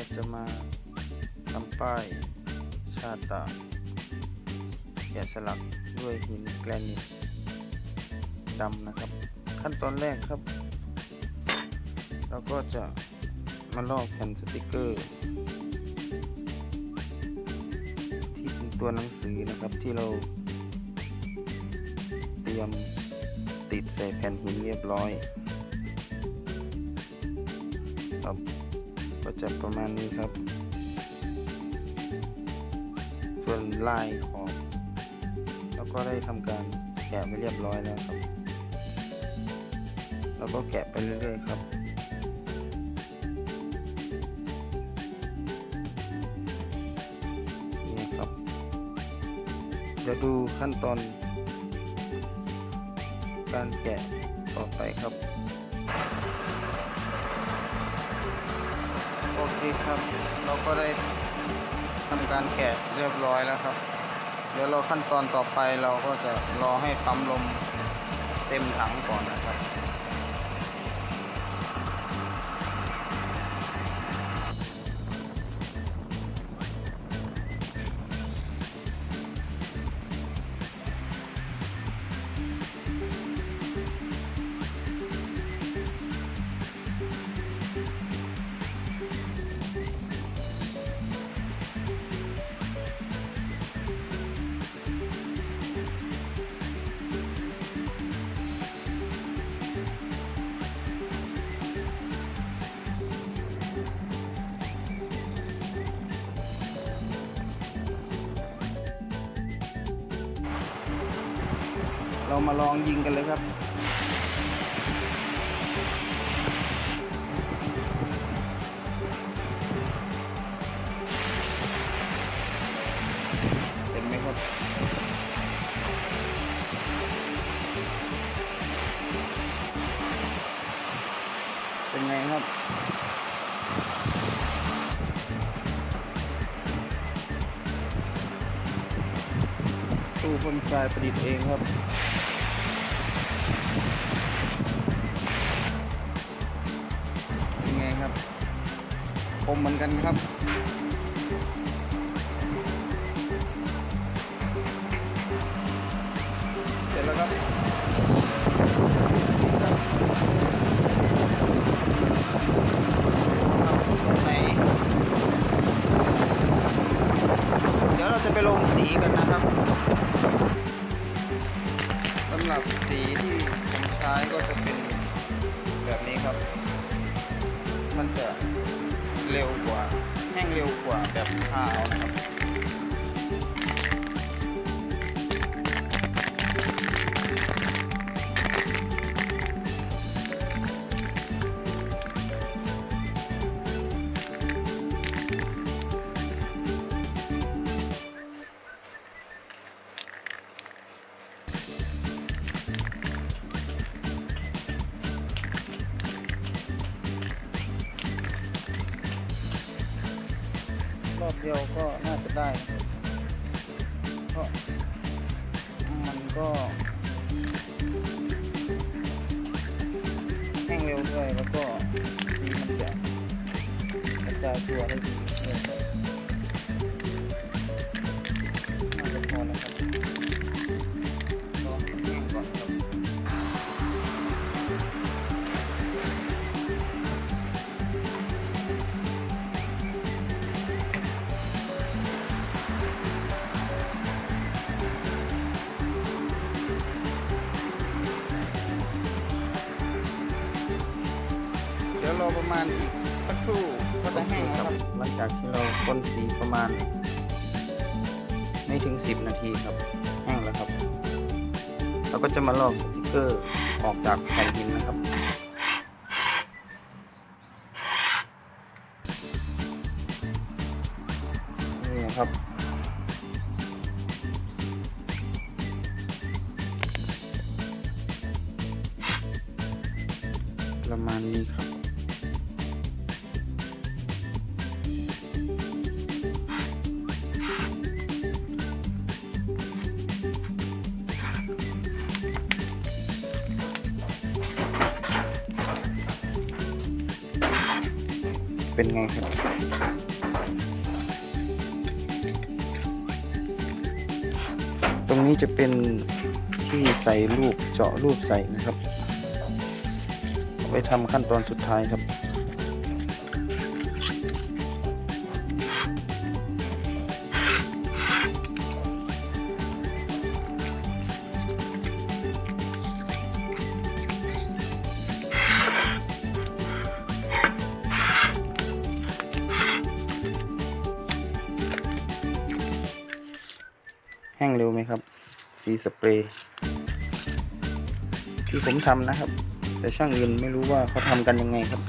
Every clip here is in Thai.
เราจะมาทำป้ายชาตาแกะสลักด้วยหินแกรนิตดำนะครับ ขั้นตอนแรกครับ เราก็จะมาลอกแผ่นสติกเกอร์ ที่เป็นตัวหนังสือนะครับที่เรา เตรียมติดใส่แผ่นหินเรียบร้อยครับ ก็จะประมาณนี้ครับ ส่วนลายขอบเราก็ได้ทำการแกะไปเรียบร้อยแล้วครับ แล้วก็แกะไปเรื่อยๆครับนี่ครับเดี๋ยวดูขั้นตอนการแกะต่อไปครับ ดีคครับ เราก็ได้ทำการแกะเรียบร้อยแล้วครับ เดี๋ยวเราขั้นตอนต่อไปเราก็จะรอให้ปั๊มลมเต็มถังก่อนนะครับ เรามาลองยิงกันเลยครับเห็นไหมครับเป็นไงครับตู้พ่นทรายประดิษฐ์เองครับ คมเหมือนกันครับ เสร็จแล้วครับไหนเดี๋ยวเราจะไปลงสีกันนะครับสำหรับสีที่ผมใช้ก็จะเป็นแบบนี้ครับ มันจะ เร็วกว่าแห้งเร็วกว่าแบบขาวนะครับ รอบเดียวก็น่าจะได้เพราะมันก็แห้งเร็วด้วยแล้วก็สีมันจะกระจายตัวได้ดี ประมาณอีกสักครู่ก็จะแห้งแล้วครับ หลังจากที่เราพ่นสีประมาณ ไม่ถึง 10 นาทีครับ แห้งแล้วครับ เราก็จะมาลอกสติกเกอร์ออกจากแผ่นหินนะครับนี่นะครับประมาณนี้ครับ เป็นไงครับ ตรงนี้จะเป็นที่ใส่รูปเจาะรูปใส่นะครับไปทำขั้นตอนสุดท้ายครับ แห้งเร็วไหมครับ สีสเปรย์ที่ผมทำนะครับ แต่ช่างอื่นไม่รู้ว่าเขาทำกันยังไงครับ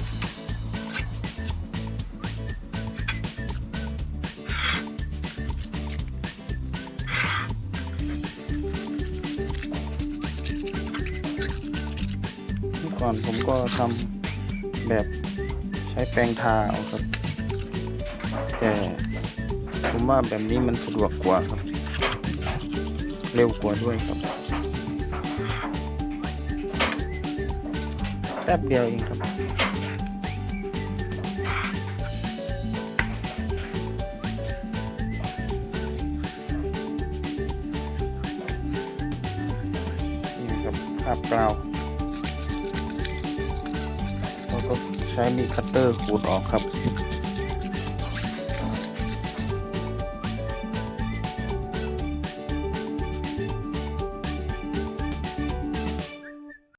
ก่อนผมก็ทำแบบใช้แปรงทาเอาครับ แต่ผมว่าแบบนี้มันสะดวกกว่าครับ เร็วกว่าด้วยครับแป๊บเดียวเองครับ นี่ครับคาบกราวแล้วก็ใช้มีคัตเตอร์ขูดออกครับ